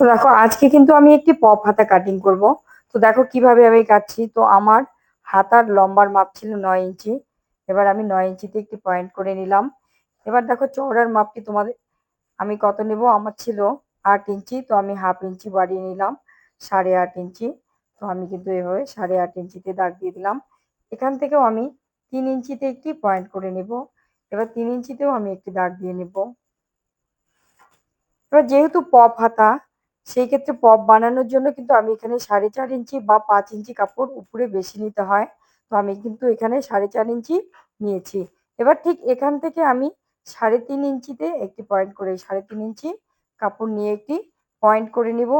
তো দেখো, আজকে কিন্তু আমি একটি পপ হাতা কাটিং করব। তো দেখো কীভাবে আমি কাটছি। তো আমার হাতার লম্বার মাপ ছিল নয় ইঞ্চি। এবার আমি নয় ইঞ্চিতে একটি পয়েন্ট করে নিলাম। এবার দেখো চওড়ার মাপটি তোমাদের, আমি কত নেব? আমার ছিল আট ইঞ্চি। তো আমি হাফ ইঞ্চি বাড়িয়ে নিলাম, সাড়ে আট ইঞ্চি। তো আমি কিন্তু এভাবে সাড়ে আট ইঞ্চিতে দাগ দিয়ে দিলাম। এখান থেকেও আমি তিন ইঞ্চিতে একটি পয়েন্ট করে নেব। এবার তিন ইঞ্চিতেও আমি একটি দাগ দিয়ে নেব। এবার যেহেতু পপ হাতা সেই ক্ষেত্রে পপ বানানোর জন্য কিন্তু আমি এখানে সাড়ে চার ইঞ্চি বা পাঁচ ইঞ্চি কাপড় উপরে বেশি নিতে হয়। তো আমি কিন্তু এখানে সাড়ে চার ইঞ্চি নিয়েছি। এবার ঠিক এখান থেকে আমি সাড়ে তিন ইঞ্চিতে একটি পয়েন্ট করে, সাড়ে তিন ইঞ্চি কাপড় নিয়ে একটি পয়েন্ট করে নেব।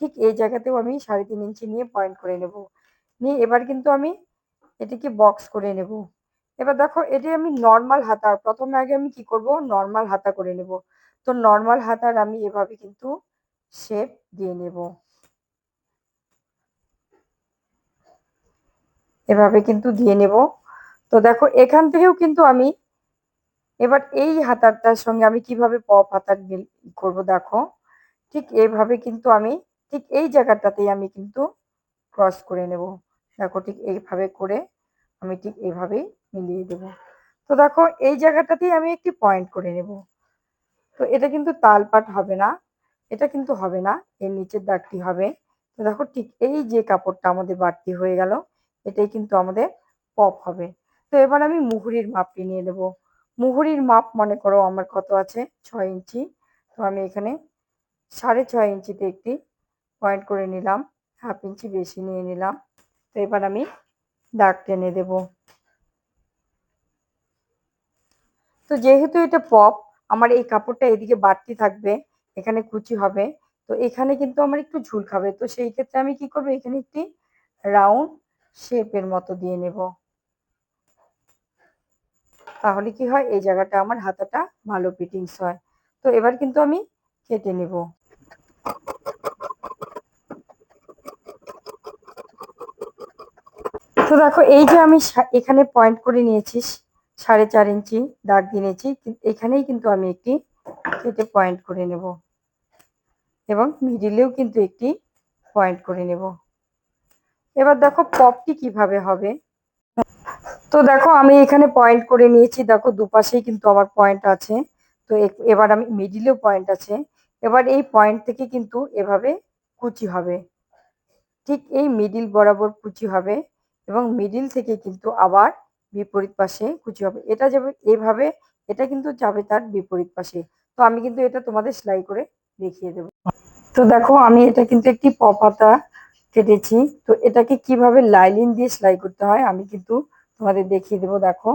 ঠিক এই জায়গাতেও আমি সাড়ে তিন ইঞ্চি নিয়ে পয়েন্ট করে নেব। নিয়ে এবার কিন্তু আমি এটিকে বক্স করে নেব। এবার দেখো, এটি আমি নর্মাল হাতা প্রথমে আগে আমি কি করব? নর্মাল হাতা করে নেব। তো নর্মাল হাতার আমি এভাবে কিন্তু শেপ দিয়ে নেব। এভাবে কিন্তু দিয়ে নেব। তো দেখো, এখান থেকেও কিন্তু আমি এবার এই হাতারটার সঙ্গে আমি কীভাবে পপ হাতার করব দেখো। ঠিক এইভাবে কিন্তু আমি ঠিক এই জায়গাটাতেই আমি কিন্তু ক্রস করে নেব। দেখো, ঠিক এইভাবে করে আমি ঠিক এইভাবেই মিলিয়ে দেব। তো দেখো, এই জায়গাটাতেই আমি একটি পয়েন্ট করে নেব। তো এটা কিন্তু তালপাট হবে না। এটা কিন্তু হবে না, এর নিচের দাগটি হবে। তো দেখো ঠিক এই যে কাপড়টা আমাদের বাড়তি হয়ে গেল, এটাই কিন্তু আমাদের পপ হবে। তো এবার আমি মুহুরির মাপটি নিয়ে নেব। মুহুরির মাপ মনে করো আমার কত আছে? ছয় ইঞ্চি। তো আমি এখানে সাড়ে ছয় ইঞ্চিতে একটি পয়েন্ট করে নিলাম, হাফ ইঞ্চি বেশি নিয়ে নিলাম। তো এবার আমি দাগ টেনে দেব। তো যেহেতু এটা পপ, আমার এই কাপড়টা এদিকে বাড়তি থাকবে এখানে কুচি হবে। তো এখানে কিন্তু আমার একটু ঝুল খাবে। তো সেই ক্ষেত্রে আমি কি করব? এখানে একটি রাউন্ড শেপের মতো দিয়ে নেব। তাহলে কি হয়? এই জায়গাটা আমার হাতাটা ভালো ফিটিংস হয়। তো এবার কিন্তু আমি কেটে নেব। তো দেখো, এই যে আমি এখানে পয়েন্ট করে নিয়েছি, সাড়ে চার ইঞ্চি দাগ দিয়ে নিয়েছি এখানেই কিন্তু আমি একটি কেটে পয়েন্ট করে নেব। এবং মিডিলেও কিন্তু একটি পয়েন্ট করে নেব। এবার দেখো পপটি কীভাবে হবে। তো দেখো আমি এখানে পয়েন্ট করে নিয়েছি। দেখো দুপাশেই কিন্তু আমার পয়েন্ট আছে। তো এবার আমি মিডিলেও পয়েন্ট আছে। এবার এই পয়েন্ট থেকে কিন্তু এভাবে কুচি হবে। ঠিক এই মিডিল বরাবর কুচি হবে এবং মিডিল থেকে কিন্তু আবার বিপরীত পাশে কুচি হবে। এটা যাবে, এভাবে, এটা কিন্তু যাবে তার বিপরীত পাশে। তো আমি কিন্তু এটা তোমাদের সেলাই করে দেখিয়ে দেব। তো দেখো, আমি এটা কিন্তু একটি পপাতা কেটেছি। তো এটাকে কীভাবে লাইলিন দিয়ে সেলাই করতে হয়, আমি কিন্তু তোমাদের দেখিয়ে দেবো। দেখো,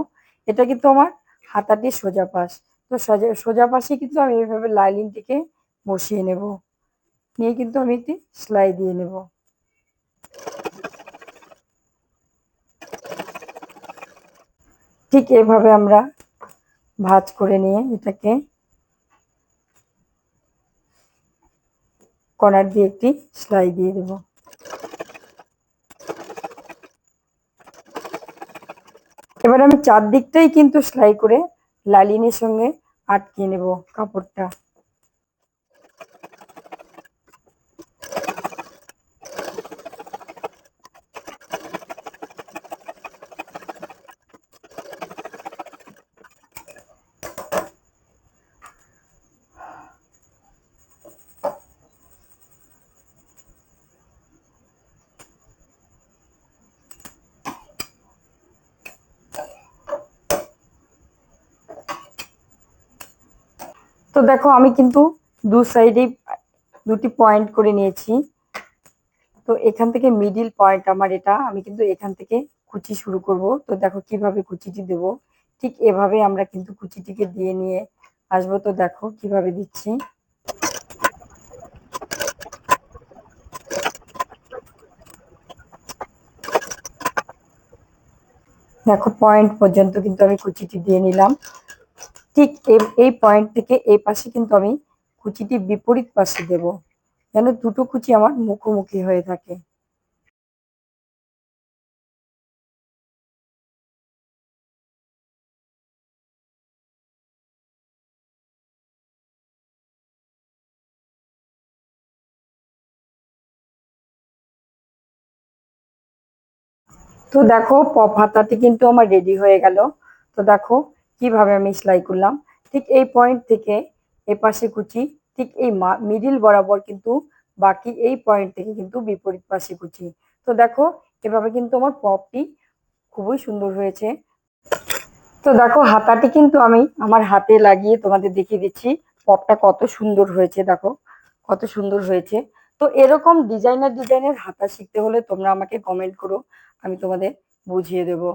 এটা কিন্তু আমার হাতাটি সোজা পাশ। তো সোজা সোজা পাশে কিন্তু আমি এইভাবে লাইলিনটিকে বসিয়ে নেব। নিয়ে কিন্তু আমি একটি সেলাই দিয়ে নেব। ঠিক এভাবে আমরা ভাজ করে নিয়ে এটাকে কর্নার দিয়ে একটি সেলাই দিয়ে দেব। এবার আমি চারদিকটাই কিন্তু সেলাই করে লালিনের সঙ্গে আটকে নেব কাপড়টা। তো দেখো আমি কিন্তু দু সাইডে দুটি পয়েন্ট করে নিয়েছি। তো এখান থেকে মিডিল পয়েন্ট আমার এটা, আমি কিন্তু এখান থেকে কুচি শুরু করব। তো দেখো কীভাবে কুচিটি দেব, ঠিক এভাবে আমরা কিন্তু কুচিটিকে দিয়ে নিয়ে আসব। তো দেখো কীভাবে দিচ্ছি। দেখো পয়েন্ট পর্যন্ত কিন্তু আমি কুচিটি দিয়ে নিলাম। ঠিক এই পয়েন্ট থেকে এই পাশে কিন্তু আমি কুচিটি বিপরীত পাশে দেব। যেন দুটো কুচি আমার মুখোমুখি হয়ে থাকে। তো দেখো পপ হাতাটি কিন্তু আমার রেডি হয়ে গেল। তো দেখো কীভাবে আমি সেলাই করলাম, ঠিক এই পয়েন্ট থেকে এ পাশে কুচি, ঠিক এই মিডিল বরাবর কিন্তু বাকি এই পয়েন্ট থেকে কিন্তু বিপরীত পাশে কুচি। তো দেখো, এভাবে কিন্তু আমার পপটি খুবই সুন্দর হয়েছে। তো দেখো, হাতাটি কিন্তু আমি আমার হাতে লাগিয়ে তোমাদের দেখিয়ে দিচ্ছি, পপটা কত সুন্দর হয়েছে, দেখো, কত সুন্দর হয়েছে। তো এরকম ডিজাইনার ডিজাইনের হাতা শিখতে হলে তোমরা আমাকে কমেন্ট করো, আমি তোমাদের বুঝিয়ে দেবো।